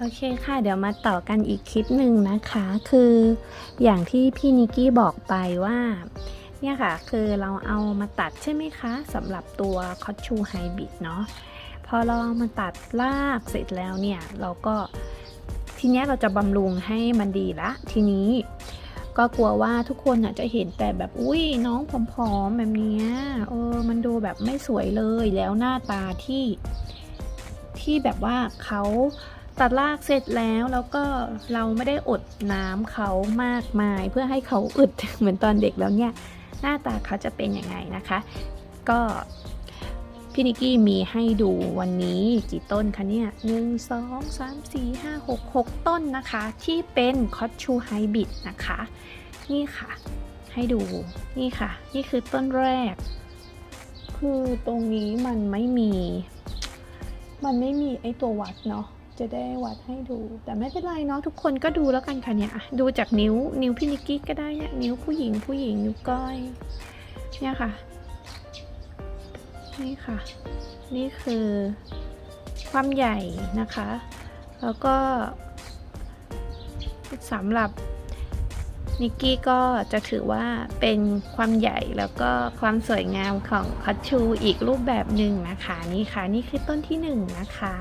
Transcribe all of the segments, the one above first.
โอเคค่ะ เดี๋ยวมาต่อกันอีกคลิปหนึ่งนะคะ คืออย่างที่พี่นิกกี้บอกไปว่าเนี่ยค่ะ คือเราเอามาตัดใช่ไหมคะสำหรับตัวคอ t ชูไฮบิดเนาะพอเราเอามาตัดรากเสร็จแล้วเนี่ย เราก็ทีนี้เราจะบำรุงให้มันดีละ ทีนี้ก็กลัวว่าทุกคนอะจะเห็นแต่แบบอุ้ยน้องผอมๆแบบเนี้ยเออมันดูแบบไม่สวยเลยแล้วหน้าตาที่ที่แบบว่าเขา ตัดรากเสร็จแล้วแล้วก็เราไม่ได้อดน้ำเขามากมาย เพื่อให้เขาอึดเหมือนตอนเด็กแล้วเนี่ย หน้าตาเขาจะเป็นยังไงนะคะ ก็พี่นิกกี้มีให้ดูวันนี้กี่ต้นคะเนี่ยหนึ่งสองสามสี่ห้าหกหกต้นนะคะ ที่เป็นคอตชูไฮบริดนะคะ นี่ค่ะ ให้ดูนี่ค่ะ นี่คือต้นแรก คือตรงนี้มันไม่มี มันไม่มีไอตัววัดเนาะ จะได้วัดให้ดู แต่ไม่เป็นไรเนาะทุกคนก็ดูแล้วกันค่ะเนี่ยดูจากนิ้วนิ้วพี่นิกกี้ก็ได้เนี่ยนิ้วผู้หญิงผู้หญิงนิ้วก้อยเนี่ยค่ะ นี่ค่ะ นี่คือความใหญ่นะคะ แล้วก็สำหรับ นิกกี้ก็จะถือว่าเป็นความใหญ่แล้วก็ความสวยงามของคัตชูอีกรูปแบบหนึ่งนะคะนี่ค่ะนี่คือต้นที่หนึ่งนะคะ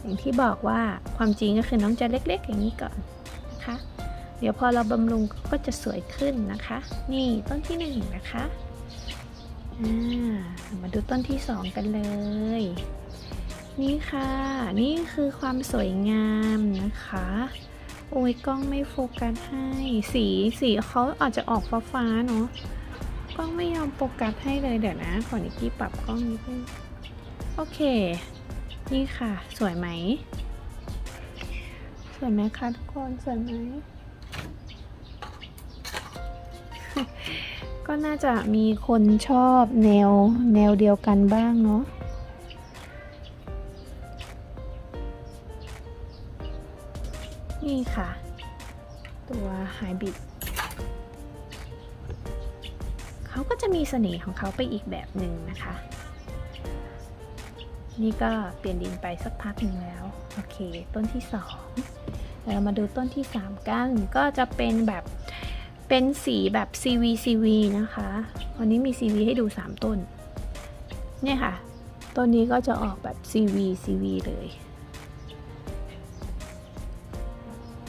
อย่างที่บอกว่าความจริงก็คือน้องจะเล็กๆ อย่างนี้ก่อนนะคะ เดี๋ยวพอเราบำรุงก็จะสวยขึ้นนะคะ นี่ต้นที่หนึ่งนะคะามาดูต้นที่สองกันเลย นี่ค่ะ นี่คือความสวยงามนะคะ โอ้ยกล้องไม่โฟกัสให้สีสีเขาอาจจะออกฟ้าฟ้าๆเนาะกล้องไม่ยอมโฟกัสให้เลยเดี๋ยวนะขอนิกกี้ปรับกล้องนิดนึงโอเค นี่ค่ะ สวยไหม สวยไหมคะทุกคนสวยไหมก็น่าจะมีคนชอบแนวแนวเดียวกันบ้างเนาะ นี่ค่ะ ตัวไฮบริดเขาก็จะมีเสน่ห์ของเขาไปอีกแบบหนึ่งนะคะ นี่ก็เปลี่ยนดินไปสักพักหนึ่งแล้ว โอเค ต้นที่สองเดี๋ยวเรามาดูต้นที่สามกันก็จะเป็นแบบเป็นสีแบบ CV CV นะคะ วันนี้มี CV ให้ดู 3 ต้น เนี่ยค่ะ ต้นนี้ก็จะออกแบบ CV CV เลย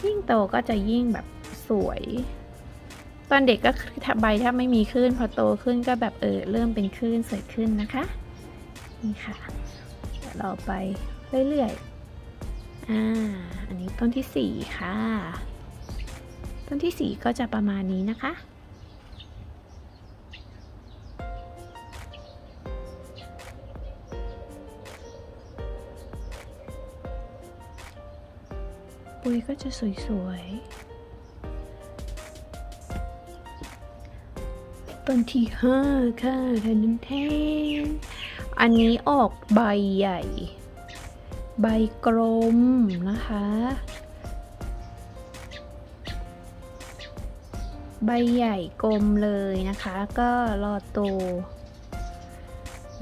ยิ่งโตก็จะยิ่งแบบสวย ตอนเด็กก็คือใบถ้าไม่มีคลื่นพอโตขึ้นก็แบบเออเริ่มเป็นคลื่นสวยขึ้นนะคะนี่ค่ะเดี๋ยวเราไปเรื่อยๆอ่าอันนี้ต้นที่สี่ค่ะ ต้นที่สี่ก็จะประมาณนี้นะคะุยก็จะสวยๆ ต้นที่ห้าค่ะทันแทนอันนี้ออกใบใหญ่ ใบกลมนะคะ ใบใหญ่กลมเลยนะคะ ก็รอโต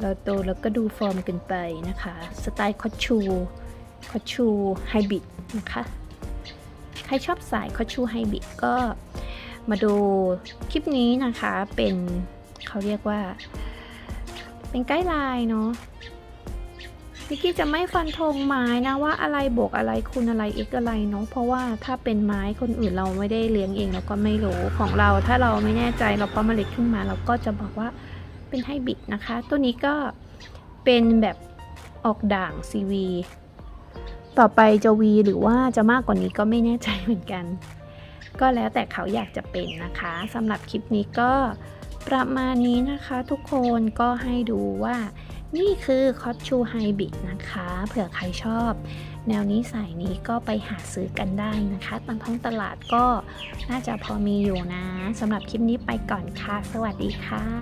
รอโตแล้วก็ดูฟอร์มกันไปนะคะ สไตล์คอชู คอชูไฮบริดนะคะ ใครชอบสายคอชูไฮบิดก็มาดูคลิปนี้นะคะเป็นเขาเรียกว่า เป็นไกด์ไลน์เนาะวิกกี้จะไม่ฟันธงไม้นะว่าอะไรบวกอะไรคูณอะไร x อะไรเนาะเพราะว่าถ้าเป็นไม้คนอื่นเราไม่ได้เลี้ยงเองเราก็ไม่รู้ของเรา ถ้าเราไม่แน่ใจเราเพาะเมล็ดขึ้นมา เราก็จะบอกว่าเป็นไฮบริดนะคะ ตัวนี้ก็เป็นแบบออกด่าง CV ต่อไปจะ V หรือว่าจะมากกว่านี้ก็ไม่แน่ใจเหมือนกัน ก็แล้วแต่เขาอยากจะเป็นนะคะสำหรับคลิปนี้ก็ประมาณนี้นะคะทุกคนก็ให้ดูว่านี่คือคอ t ชูไฮบิดนะคะ เผื่อใครชอบ แนวนี้สายนี้ก็ไปหาซื้อกันได้นะคะตามท้องตลาดก็น่าจะพอมีอยู่นะสำหรับคลิปนี้ไปก่อนค่ะ สวัสดีค่ะ